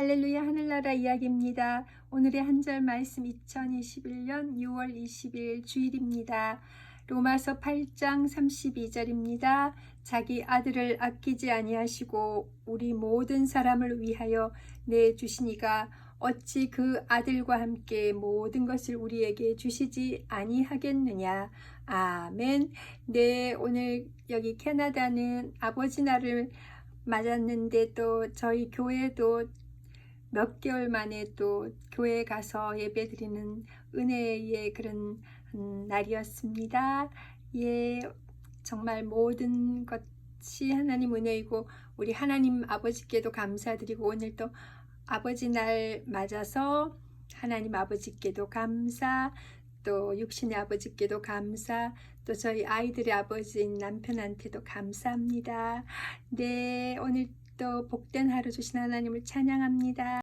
할렐루야 하늘나라 이야기입니다. 오늘의 한 절 말씀 2021년 6월 20일 주일입니다. 로마서 8장 32절입니다. 자기 아들을 아끼지 아니하시고 우리 모든 사람을 위하여 내 주시니가 어찌 그 아들과 함께 모든 것을 우리에게 주시지 아니하겠느냐. 아멘. 네, 오늘 여기 캐나다는 아버지 날을 맞았는데 또 저희 교회도 몇 개월 만에 또 교회에 가서 예배 드리는 은혜의 그런 음, 날이었습니다. 예, 정말 모든 것이 하나님 은혜이고 우리 하나님 아버지께도 감사드리고 오늘 또 아버지 날 맞아서 하나님 아버지께도 감사 또 육신의 아버지께도 감사 또 저희 아이들의 아버지인 남편한테도 감사합니다. 네, 오늘 또 복된 하루 주신 하나님을 찬양합니다.